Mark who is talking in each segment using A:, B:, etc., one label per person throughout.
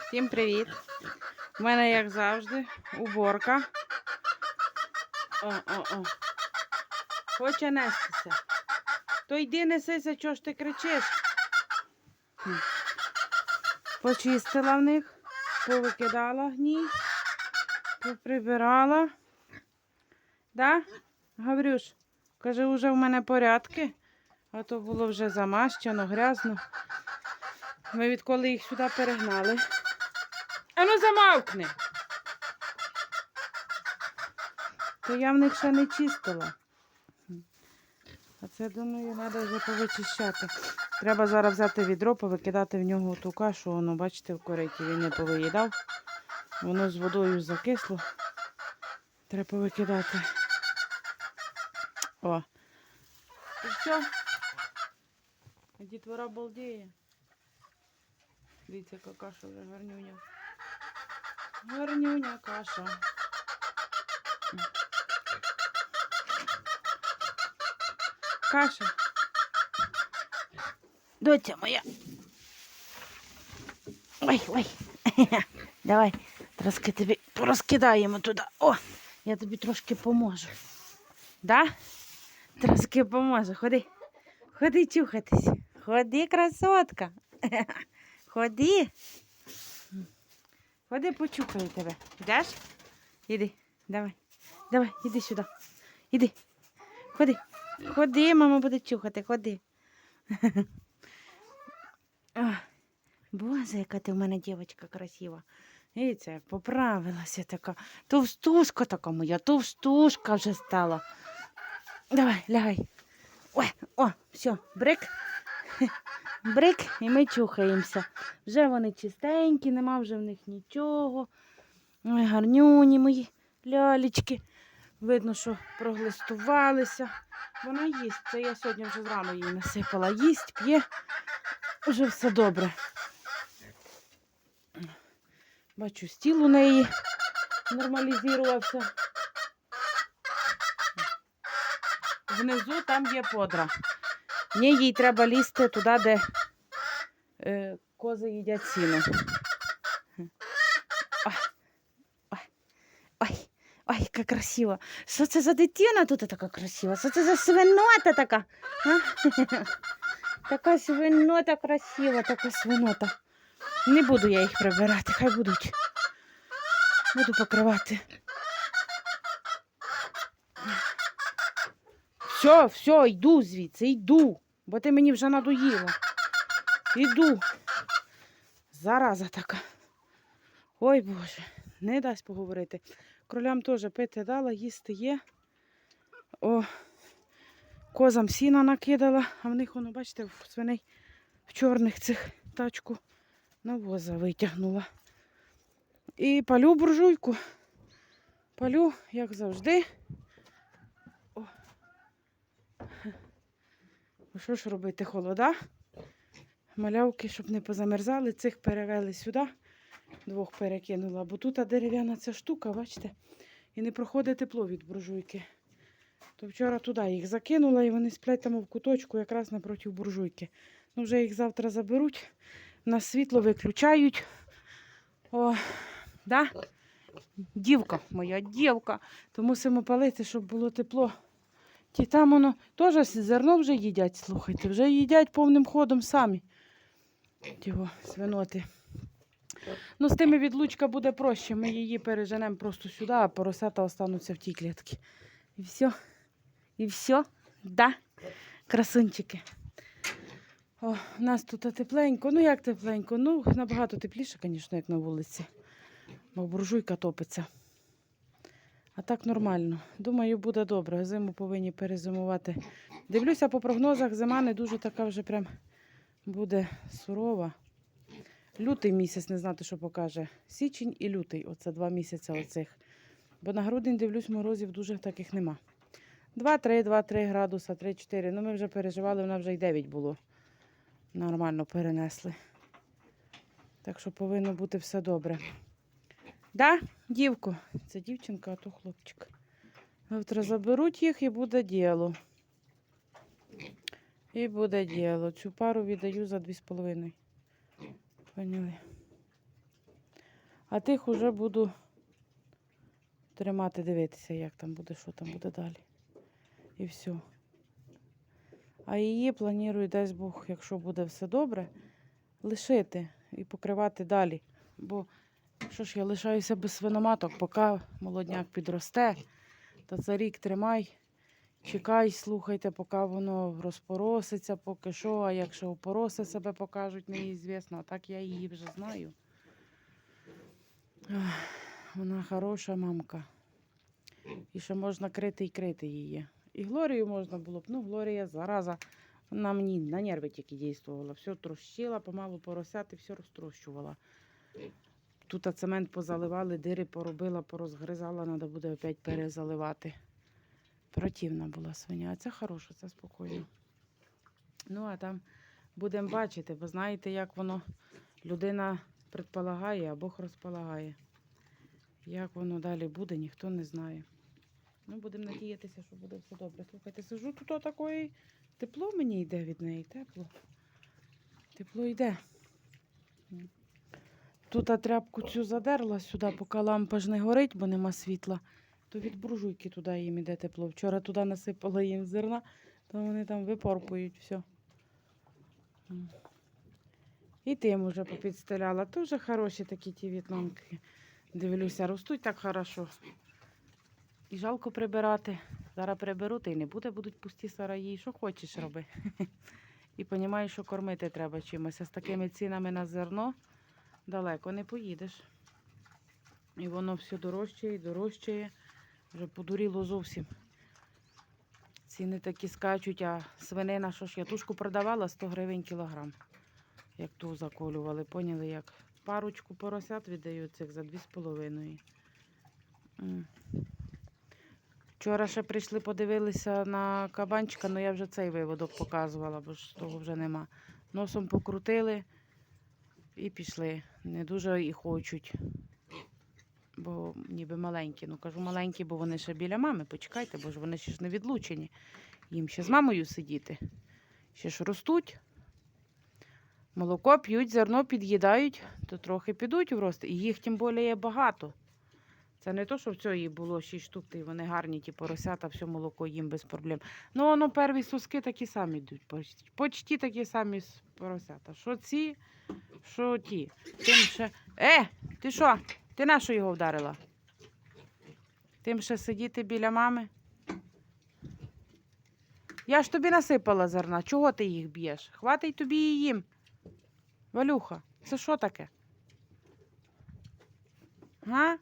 A: Всім привіт! У мене, як завжди, уборка. О, о, о. Хоче нестися. То йди несися, чого ж ти кричиш? Почистила в них, повикидала гній, поприбирала. Да? Гаврюш, каже, уже в мене порядки, а то було вже замащено, грязно. Ми відколи їх сюди перегнали. А ну. То я в них ще не чистила. А це, думаю, треба вже повичищати. Треба зараз взяти відро, повикидати в нього ту кашу, воно, бачите, в кориті він не повиїдав. Воно з водою закисло. Треба повикидати. О. І все. Дітвора балдіє. Дивіться, яка каша вже гарнюня. Гарнюня каша. Каша. Доця моя. Ой, ой. Давай, трошки тобі розкидаємо туди. О, я тобі трошки поможу. Да? Трошки поможу. Ходи. Ходи чухатись. Ходи, красотка. Ходи. Ходи, почухаю тебе. Йдеш? Іди, давай. Давай, іди сюди. Іди. Ходи. Ходи, мама буде чухати, ходи. Боже, яка ти в мене дівчинка красива. Дивіться, як поправилася така. Товстушка така моя, товстушка вже стала. Давай, лягай. Ой, о, все, брик. Брик, і ми чухаємося. Вже вони чистенькі, нема вже в них нічого. Ой, гарнюні мої лялечки. Видно, що проглистувалися. Вона їсть. Це я сьогодні вже зрано їй насипала. Їсть, п'є. Вже все добре. Бачу, стіл у неї нормалізувався. Внизу там є подра. Ні, їй треба лізти туди, де кози їдять сіно. Ой, ой, ой, яка красива. Що це за дитина тут така красива? Що це за свинота така? А? Така свинота красива, така свинота. Не буду я їх прибирати, хай будуть. Буду покривати. Все, все, йду звідси, йду, бо ти мені вже надоїла. Іду. Зараза така. Ой Боже, не дасть поговорити. Кролям теж пити дала, їсти є. О, козам сіна накидала, а в них, воно, бачите, в свиней в чорних цих тачку навоза витягнула. І палю буржуйку. Палю, як завжди. О. Що ж робити, холода? Малявки, щоб не позамерзали, цих перевели сюди, двох перекинула, бо тут дерев'яна ця штука, бачите, і не проходить тепло від буржуйки. То вчора туди їх закинула і вони сплять там в куточку якраз напроти буржуйки. Ну, вже їх завтра заберуть, на світло виключають. О, да? Дівка, моя дівка. То мусимо палити, щоб було тепло. Ті там воно теж зерно вже їдять, слухайте, вже їдять повним ходом самі. Його свиноти. Ну, з тими відлучка буде проще. Ми її переженемо просто сюди, а поросята остануться в тій клітці. І все. І все. Да. Красунчики. О, у нас тут тепленько. Ну як тепленько? Ну, набагато тепліше, звісно, як на вулиці. Бо буржуйка топиться. А так нормально. Думаю, буде добре. Зиму повинні перезимувати. Дивлюся по прогнозах, зима не дуже така вже прям буде сурова. Лютий місяць, не знати, що покаже. Січень і лютий. Оце два місяці оцих. Бо на грудень дивлюсь, морозів дуже таких нема. 2-3, 2-3 градуса, 3-4. Ну, ми вже переживали, вона вже й 9 було. Нормально перенесли. Так що повинно бути все добре. Да, дівко? Це дівчинка, а то хлопчик. Завтра заберуть їх і буде діло. І буде діло. Цю пару віддаю за 2,5. Поняли? А тих уже буду тримати, дивитися, як там буде, що там буде далі. І все. А її планую, дасть Бог, якщо буде все добре, лишити і покривати далі. Бо що ж я лишаюся без свиноматок, поки молодняк підросте, то за рік тримай, чекай, слухайте, поки воно розпороситься, поки що, а якщо опороси себе покажуть, неізвісно, а так я її вже знаю. Вона хороша мамка. І ще можна крити і крити її. І Глорію можна було б. Ну, Глорія зараза. Вона мені на нерви тільки дійствувала. Все трощила, помалу поросяти, все розтрощувала. Тут цемент позаливали, дири поробила, порозгризала, треба буде опять перезаливати. Противна була свиня, а це хороша, це спокійно. Ну, а там будемо бачити, бо знаєте, як воно людина предполагає, а Бог розполагає. Як воно далі буде, ніхто не знає. Ну, будемо надіятися, що буде все добре. Слухайте, сижу тут отакої. Тепло мені йде від неї, тепло. Тепло йде. Тут тряпку цю задерла сюди, поки лампа ж не горить, бо нема світла. То від буржуйки туди їм іде тепло. Вчора туди насипала їм зерна, то вони там випорпують все. І тим уже попідстеляла. Дуже хороші такі ті в'єтнамки. Дивлюся, ростуть так хорошо. І жалко прибирати. Зараз приберу, та й не буде, будуть пусті сараї. Що хочеш роби. І розумію, що кормити треба чимось. А з такими цінами на зерно далеко не поїдеш. І воно все дорожчає і дорожчає. Вже подуріло зовсім. Ціни такі скачуть, а свинина, що ж, я тушку продавала 100 гривень кілограм. Як ту заколювали, поняли, як парочку поросят віддають цих за 2,5. Вчора ще прийшли, подивилися на кабанчика, але я вже цей виводок показувала, бо ж того вже нема. Носом покрутили і пішли. Не дуже і хочуть. Бо ніби маленькі. Ну кажу маленькі, бо вони ще біля мами. Почекайте, бо ж вони ще ж не відлучені. Їм ще з мамою сидіти. Ще ж ростуть. Молоко п'ють, зерно під'їдають, то трохи підуть в рост. І їх тим більше є багато. Це не то, що в цій було 6 штук, і вони гарні, ті поросята, все молоко їм без проблем. Ну, воно перві соски такі самі йдуть. Почти, почти такі самі поросята. Що ці, що ті. Тим ще. Е, ти що? Ти на що його вдарила? Тим ще сидіти біля мами. Я ж тобі насипала зерна. Чого ти їх б'єш? Хватить тобі і їм. Валюха, це що таке? Га?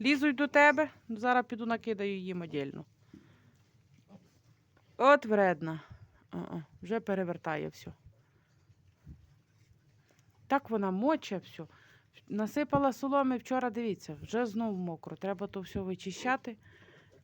A: Лізуть до тебе, зараз піду накидаю їм одільно. От вредна. О-о, вже перевертає все. Так вона моче все. Насипала соломи вчора, дивіться, вже знов мокро. Треба то все вичищати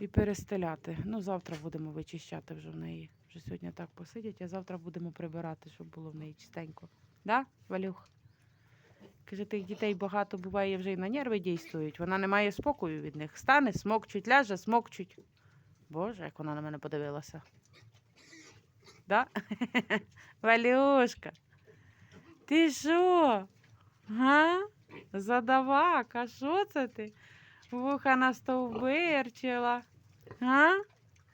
A: і перестеляти. Ну, завтра будемо вичищати вже в неї. Вже сьогодні так посидять, а завтра будемо прибирати, щоб було в неї чистенько. Да, Валюх? Каже, тих дітей багато буває вже і на нерви дійствують. Вона не має спокою від них. Стане, смокчуть, ляже, смокчуть. Боже, як вона на мене подивилася. Да? Валюшка, ти що? Га? Задавак, а що це ти? Вуха настовбирчила. Га?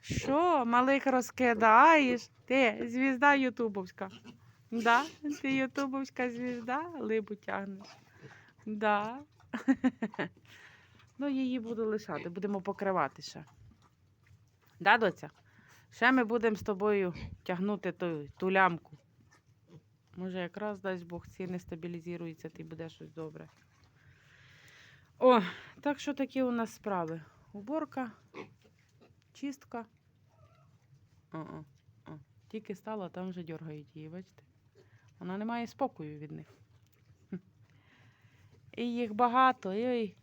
A: Що, малих розкидаєш? Ти звізда ютубовська. Да? Ти ютубовська звізда, либу тягнеш. Да. ну, її буду лишати, будемо покривати ще. Да, доця? Ще ми будемо з тобою тягнути ту, ту лямку. Може, якраз дасть Бог ціни стабілізуються, ти буде щось добре. О, так що такі у нас справи. Уборка, чистка. О-о, о. Тільки стала, там вже дергають її, бачите? Вона не має спокою від них. І їх багато, і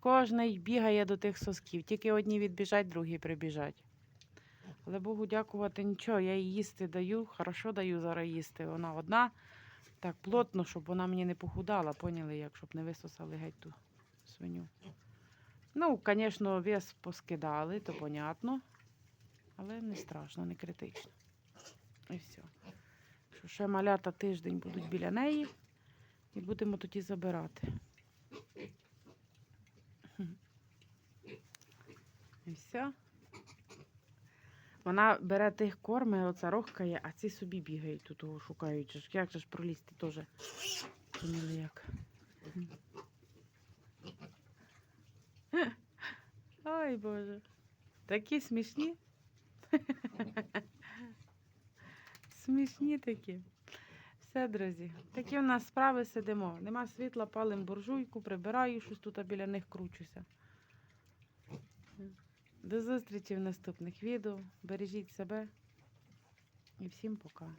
A: кожний бігає до тих сосків. Тільки одні відбіжать, другі прибіжать. Але Богу дякувати, нічого, я їй їсти даю, хорошо даю зараз їсти. Вона одна, так плотно, щоб вона мені не похудала, поняли, як щоб не висосали геть ту свиню. Ну, звісно, вес поскидали, то понятно. Але не страшно, не критично. І все. Що ще малята тиждень будуть біля неї і будемо тоді забирати. І все. Вона бере тих корми, оця рохкає, а ці собі бігають тут, шукають. Як же ж пролізти теж? Як. Ой, Боже. Такі смішні. Смішні такі. Все, друзі. Такі у нас справи сидимо. Нема світла, палим буржуйку, прибираю, щось тут а біля них кручуся. До зустрічі в наступних відео. Бережіть себе і всім пока.